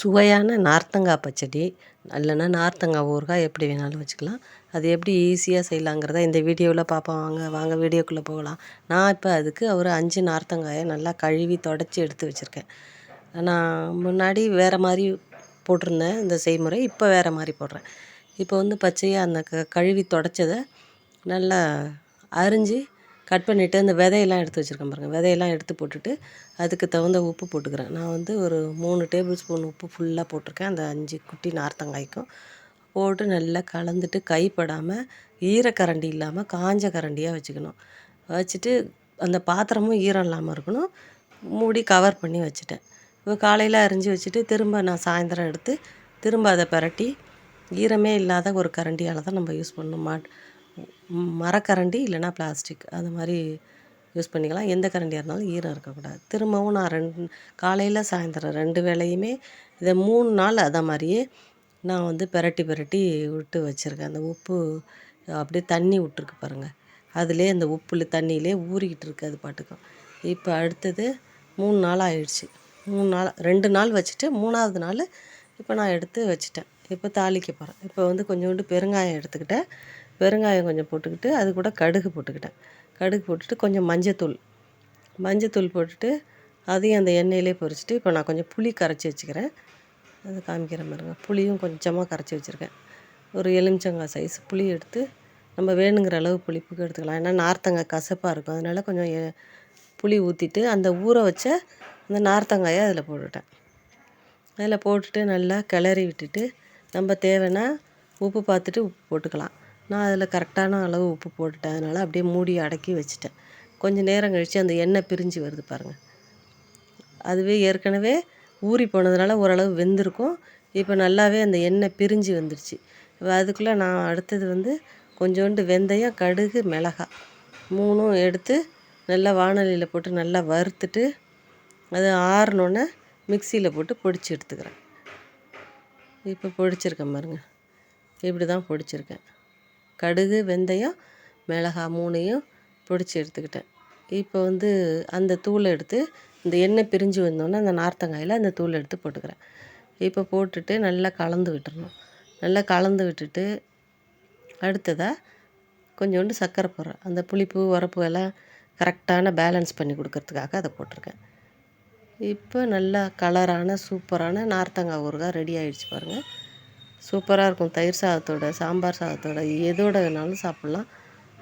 சுவையான நார்த்தங்காய் பச்சடி. இல்லைன்னா நார்த்தங்காய் ஊறுகாய் எப்படி வேணாலும் வச்சுக்கலாம். அது எப்படி ஈஸியாக செய்யலாங்கிறத இந்த வீடியோவில் பார்ப்போம் வாங்க வாங்க வீடியோக்குள்ளே போகலாம். நான் இப்போ அதுக்கு ஒரு அஞ்சு நார்த்தங்காயை நல்லா கழுவி தொடச்சி எடுத்து வச்சுருக்கேன். நான் முன்னாடி வேறு மாதிரி போட்டிருந்தேன் இந்த செய்முறை. இப்போ வேறு மாதிரி போடுறேன். இப்போ வந்து பச்சையாக அந்த க கழுவி தொடச்சதை நல்லா அரிஞ்சு கட் பண்ணிவிட்டு அந்த விதையெல்லாம் எடுத்து வச்சுருக்கேன் பாருங்கள் விதையெல்லாம் எடுத்து போட்டுட்டு அதுக்கு தகுந்த உப்பு போட்டுக்கிறேன். நான் வந்து ஒரு மூணு டேபிள் ஸ்பூன் உப்பு ஃபுல்லாக போட்டிருக்கேன். அந்த அஞ்சு குட்டி நார்த்தங்காய்க்கும். போட்டு நல்லா கலந்துட்டு கைப்படாமல் ஈரக்கரண்டி இல்லாமல் காஞ்ச கரண்டியாக வச்சுக்கணும். வச்சுட்டு அந்த பாத்திரமும் ஈரம் இல்லாமல் இருக்கணும். மூடி கவர் பண்ணி வச்சுட்டேன். இப்போ காலையில் அரிஞ்சு வச்சுட்டு திரும்ப நான் சாயந்தரம் எடுத்து திரும்ப அதை பிரட்டி ஈரமே இல்லாத ஒரு கரண்டியால் தான் நம்ம யூஸ் பண்ணணும். மாட் மரக்கரண்டி இல்லைன்னா பிளாஸ்டிக் அது மாதிரி யூஸ் பண்ணிக்கலாம். எந்த கரண்டியாக இருந்தாலும் ஈரம் இருக்கக்கூடாது. திரும்பவும் நான் ரெண்டு காலையில் சாயந்தரம் ரெண்டு வேளையுமே இதை மூணு நாள் அதை மாதிரியே நான் வந்து பிரட்டி பிரட்டி விட்டு வச்சுருக்கேன். அந்த உப்பு அப்படியே தண்ணி விட்ருக்கு பாருங்கள் அதிலே அந்த உப்புல தண்ணியிலே ஊறிக்கிட்டு இருக்குது அது பாட்டுக்கும். இப்போ அடுத்தது மூணு நாள் ஆயிடுச்சு. மூணு நாள் ரெண்டு நாள் வச்சுட்டு மூணாவது நாள் இப்போ நான் எடுத்து வச்சுட்டேன். இப்போ தாளிக்க போகிறேன் இப்போ வந்து கொஞ்சோண்டு பெருங்காயம் எடுத்துக்கிட்டேன். வெறுங்காயம் கொஞ்சம் போட்டுக்கிட்டு அது கூட கடுகு போட்டுக்கிட்டேன். கடுகு போட்டுட்டு கொஞ்சம் மஞ்சத்தூள். மஞ்சத்தூள் போட்டுட்டு அதையும் அந்த எண்ணெயிலே பொரிச்சிட்டு இப்போ நான் கொஞ்சம் புளி கரைச்சி வச்சுக்கிறேன். அது காமிக்கிற மாதிரிங்க. புளியும் கொஞ்சமாக கரைச்சி வச்சுருக்கேன். ஒரு எலுமிச்சங்காய் சைஸ் புளி எடுத்து நம்ம வேணுங்கிற அளவு புளிப்புக்கு எடுத்துக்கலாம். ஏன்னா நார்த்தங்காய் கசப்பாக இருக்கும். அதனால் கொஞ்சம் புளி ஊற்றிட்டு அந்த ஊற வச்ச அந்த நார்த்தங்காயை அதில் போட்டுட்டேன். அதில் போட்டுட்டு நல்லா கிளறி விட்டுட்டு நம்ம தேவைன்னா உப்பு பார்த்துட்டு உப்பு போட்டுக்கலாம். நான் அதில் கரெக்டான அளவு உப்பு போட்டுட்டேன். அதனால் அப்படியே மூடி அடக்கி வச்சுட்டேன். கொஞ்சம் நேரம் கழித்து அந்த எண்ணெய் பிரிஞ்சு வருது பாருங்கள் அதுவே ஏற்கனவே ஊறி போனதுனால ஓரளவு வெந்திருக்கும். இப்போ நல்லாவே அந்த எண்ணெய் பிரிஞ்சு வந்துடுச்சு இப்போ அதுக்குள்ளே நான் அடுத்தது வந்து கொஞ்சோண்டு வெந்தயம் கடுகு மிளகா மூணும் எடுத்து நல்லா வானலியில் போட்டு நல்லா வறுத்துட்டு அது ஆறினோன்னே மிக்சியில் போட்டு பொடிச்சு எடுத்துக்கிறேன். இப்போ பொடிச்சிருக்கேன் பாருங்கள் இப்படி தான் பொடிச்சிருக்கேன். கடுகு வெந்தயம் மிளகாய் மூணையும் பிடிச்சி எடுத்துக்கிட்டேன். இப்போ வந்து அந்த தூளை எடுத்து இந்த எண்ணெய் பிரிஞ்சு வந்தோன்னே அந்த நார்த்தங்காயில் அந்த தூள் எடுத்து போட்டுக்கிறேன். இப்போ போட்டுட்டு நல்லா கலந்து விட்டுறணும். நல்லா கலந்து விட்டுட்டு அடுத்ததாக கொஞ்சோண்டு சர்க்கரை போடுறேன். அந்த புளிப்பு உரப்பு எல்லாம் கரெக்டான பேலன்ஸ் பண்ணி கொடுக்கறதுக்காக அதை போட்டிருக்கேன். இப்போ நல்லா கலரான சூப்பரான நார்த்தங்காய் ஊறுகாய் ரெடி ஆகிடுச்சு பாருங்கள் சூப்பராக இருக்கும். தயிர் சாதத்தோட சாம்பார் சாதத்தோட எதோட வேணாலும் சாப்பிட்லாம்.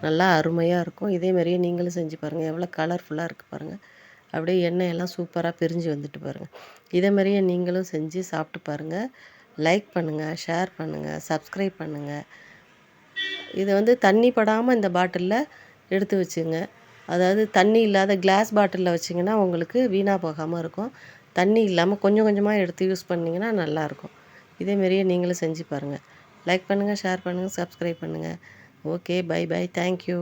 நல்லா அருமையாக இருக்கும். இதே மாதிரியே நீங்களும் செஞ்சு பாருங்கள் எவ்வளோ கலர்ஃபுல்லாக இருக்குது பாருங்கள் அப்படியே எண்ணெய் எல்லாம் சூப்பராக பிரிஞ்சு வந்துட்டு பாருங்கள் இதே மாதிரியே நீங்களும் செஞ்சு சாப்பிட்டு பாருங்கள் லைக் பண்ணுங்கள் ஷேர் பண்ணுங்கள் சப்ஸ்கிரைப் பண்ணுங்கள் இதை வந்து தண்ணி படாமல் இந்த பாட்டிலில் எடுத்து வச்சுங்க. அதாவது தண்ணி இல்லாத கிளாஸ் பாட்டிலில் வச்சிங்கன்னா உங்களுக்கு வீணாக போகாமல் இருக்கும். தண்ணி இல்லாமல் கொஞ்சம் கொஞ்சமாக எடுத்து யூஸ் பண்ணிங்கன்னா நல்லாயிருக்கும் இதேமாரியே நீங்களும் செஞ்சு பாருங்கள் லைக் பண்ணுங்கள் ஷேர் பண்ணுங்கள் சப்ஸ்கிரைப் பண்ணுங்கள் ஓகே பை பை தேங்க்யூ